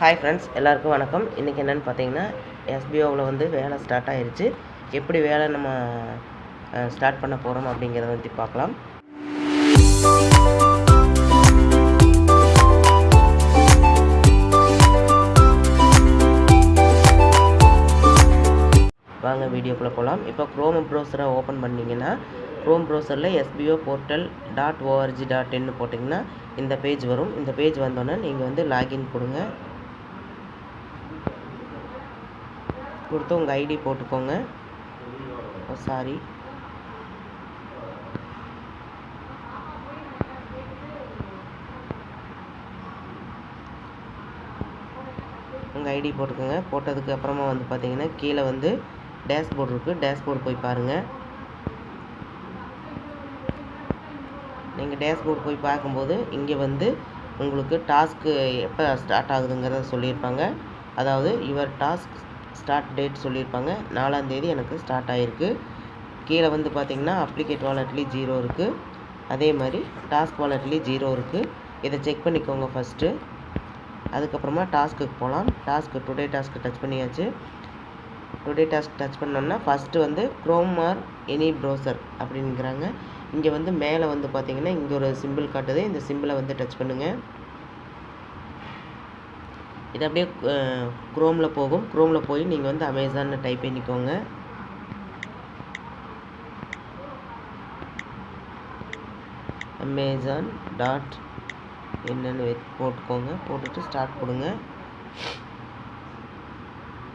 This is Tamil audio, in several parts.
ஹாய் ஃப்ரெண்ட்ஸ் எல்லாருக்கும் வணக்கம். இன்றைக்கி என்னென்னு பார்த்தீங்கன்னா எஸ்பிஓவில் வந்து வேலை ஸ்டார்ட் ஆகிருச்சு எப்படி வேலை நம்ம ஸ்டார்ட் பண்ண போகிறோம் அப்படிங்கிறத பற்றி பார்க்கலாம். வாங்க வீடியோக்குள்ளே போகலாம் இப்போ க்ரோம் ப்ரௌசரை ஓப்பன் பண்ணிங்கன்னா க்ரோம் ப்ரௌசரில் S B O portal dot O R G dot இன்னு போட்டிங்கன்னா இந்த பேஜ் வரும். இந்த பேஜ் வந்தோன்னே நீங்கள் வந்து லாகின் கொடுங்க. கொடுத்து உங்கள் ஐடி போட்டுக்கோங்க. சாரி உங்கள் ஐடி போட்டுக்கோங்க. போட்டதுக்கு அப்புறமா வந்து பார்த்தீங்கன்னா கீழே வந்து டேஷ்போர்ட் இருக்குது டேஷ்போர்ட் போய் பாருங்கள் நீங்கள் டேஷ்போர்ட் போய் பார்க்கும்போது இங்கே வந்து உங்களுக்கு டாஸ்க்கு எப்போ ஸ்டார்ட் ஆகுதுங்கிறத சொல்லியிருப்பாங்க. அதாவது யுவர் டாஸ்க் ஸ்டார்ட் டேட் சொல்லியிருப்பாங்க. நாலாந்தேதி எனக்கு ஸ்டார்ட் ஆகிருக்கு கீழே வந்து பார்த்திங்கன்னா அப்ளிகேட் வாலெட்லேயும் ஜீரோ இருக்குது அதே மாதிரி டாஸ்க் வாலெட்லேயும் ஜீரோ இருக்குது இதை செக் பண்ணிக்கோங்க ஃபஸ்ட்டு அதுக்கப்புறமா டாஸ்க்குக்கு போகலாம். டாஸ்க்கு டுடே டாஸ்க்கு டச் பண்ணியாச்சு. டுடே டாஸ்க் டச் பண்ணோன்னா ஃபஸ்ட்டு வந்து க்ரோம் ஆர் எனி ப்ரௌசர் அப்படிங்கிறாங்க. இங்கே வந்து மேலே வந்து பார்த்திங்கன்னா இங்கே ஒரு சிம்பிள் காட்டுது. இந்த சிம்பிளை வந்து டச் பண்ணுங்கள் இது அப்படியே குரோமில் போகும். குரோமில் போய் நீங்கள் வந்து அமேசானில் டைப் பண்ணிக்கோங்க. அமேசான் டாட் என்னென்னு போட்டுக்கோங்க. போட்டுட்டு ஸ்டார்ட் கொடுங்க.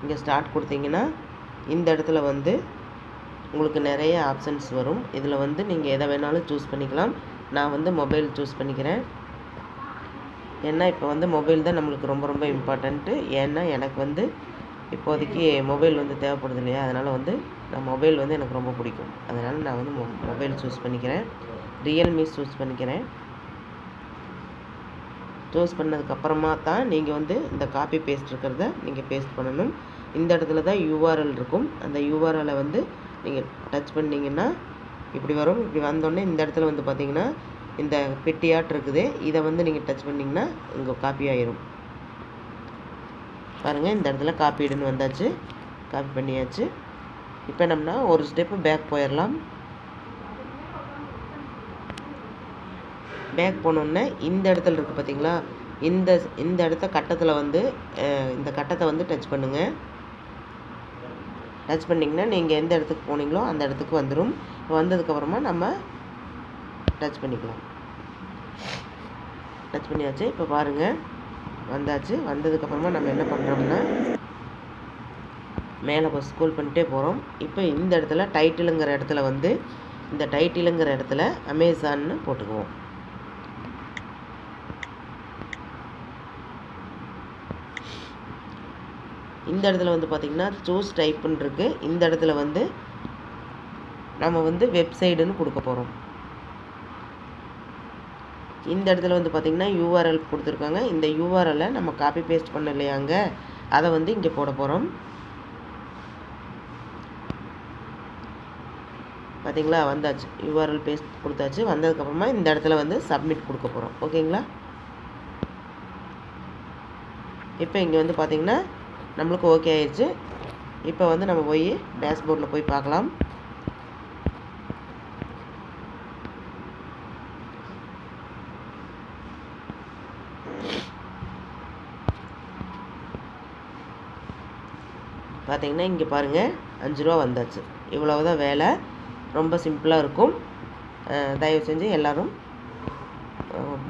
இங்கே ஸ்டார்ட் கொடுத்தீங்கன்னா இந்த இடத்துல வந்து உங்களுக்கு நிறைய ஆப்ஷன்ஸ் வரும். இதில் வந்து நீங்கள் எதை வேணாலும் சூஸ் பண்ணிக்கலாம். நான் வந்து மொபைல் சூஸ் பண்ணிக்கிறேன். ஏன்னா இப்போ வந்து மொபைல் தான் நம்மளுக்கு ரொம்ப ரொம்ப இம்பார்ட்டண்ட்டு ஏன்னா எனக்கு வந்து இப்போதைக்கு மொபைல் வந்து தேவைப்படுது இல்லையா? அதனால் வந்து நான் மொபைல் வந்து எனக்கு ரொம்ப பிடிக்கும். அதனால் நான் வந்து மொ மொபைல் சூஸ் பண்ணிக்கிறேன். ரியல்மி சூஸ் பண்ணிக்கிறேன். சூஸ் பண்ணதுக்கப்புறமா தான் நீங்கள் வந்து இந்த காப்பி பேஸ்ட் இருக்கிறத நீங்கள் பேஸ்ட் பண்ணணும். இந்த இடத்துல தான் யூஆர்எல் இருக்கும். அந்த யூஆர்எலை வந்து நீங்கள் டச் பண்ணிங்கன்னா இப்படி வரும். இப்படி வந்தோடனே இந்த இடத்துல வந்து பார்த்தீங்கன்னா இந்த பெட்டியாட் இருக்குது. இதை வந்து நீங்கள் டச் பண்ணிங்கன்னா இங்கே காப்பி ஆயிரும். பாருங்கள் இந்த இடத்துல காப்பீடுன்னு வந்தாச்சு. காப்பி பண்ணியாச்சு. இப்போ என்னம்னா ஒரு ஸ்டெப்பு பேக் போயிடலாம் பேக் போனோடனே இந்த இடத்துல இருக்குது பார்த்தீங்களா இந்த இந்த இடத்த கட்டத்தில் வந்து இந்த கட்டத்தை வந்து டச் பண்ணுங்கள் டச் பண்ணிங்கன்னா நீங்கள் எந்த இடத்துக்கு போனீங்களோ அந்த இடத்துக்கு வந்துடும் வந்ததுக்கப்புறமா நம்ம டச் பண்ணிக்கலாம். டச் பண்ணியாச்சு. இப்போ பாருங்கள் வந்தாச்சு. வந்ததுக்கப்புறமா நம்ம என்ன பண்ணுறோம்னா மேலே இப்போ ஸ்கூல் பண்ணிட்டே போகிறோம் இப்போ இந்த இடத்துல டைட்டிலுங்கிற இடத்துல வந்து இந்த டைட்டிலுங்கிற இடத்துல அமேசான்னு போட்டுக்குவோம். இந்த இடத்துல வந்து பார்த்திங்கன்னா சூஸ் டைப்புன்னு இருக்குது இந்த இடத்துல வந்து நம்ம வந்து வெப்சைடுன்னு கொடுக்க போகிறோம் இந்த இடத்துல வந்து பார்த்திங்கன்னா யூஆர்எல் கொடுத்துருக்காங்க. இந்த யூஆர்எல்லை நம்ம காப்பி பேஸ்ட் பண்ண இல்லையாங்க அதை வந்து இங்கே போட போகிறோம் பார்த்திங்களா வந்தாச்சு. யூஆர்எல் பேஸ்ட் கொடுத்தாச்சு. வந்ததுக்கப்புறமா இந்த இடத்துல வந்து சப்மிட் கொடுக்க போகிறோம் ஓகேங்களா? இப்போ இங்கே வந்து பார்த்திங்கன்னா நம்மளுக்கு ஓகே ஆயிடுச்சு. இப்போ வந்து நம்ம போய் டேஷ்போர்டில் போய் பார்க்கலாம். பார்த்திங்கன்னா இங்கே பாருங்கள் அஞ்சு ரூபா வந்தாச்சு. இவ்வளவு தான் வேலை. ரொம்ப சிம்பிளாக இருக்கும். தயவு செஞ்சு எல்லோரும்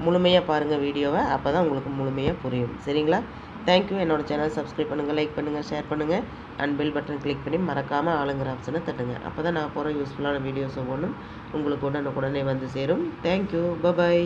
முழுமையாக பாருங்கள் வீடியோவை. அப்போ தான் உங்களுக்கு முழுமையாக புரியும். சரிங்களா? தேங்க்யூ என்னோடய சேனல் சப்ஸ்கிரைப் பண்ணுங்கள் லைக் பண்ணுங்கள் ஷேர் பண்ணுங்கள் அண்ட் பெல் பட்டன் கிளிக் பண்ணி மறக்காமல் ஆளுங்கிற ஆப்ஷனை தட்டுங்க. அப்போ தான் நான் போகிற யூஸ்ஃபுல்லான வீடியோஸ் ஒவ்வொன்றும் உங்களுக்கு உடனுக்குடனே வந்து சேரும். Thank you bye bye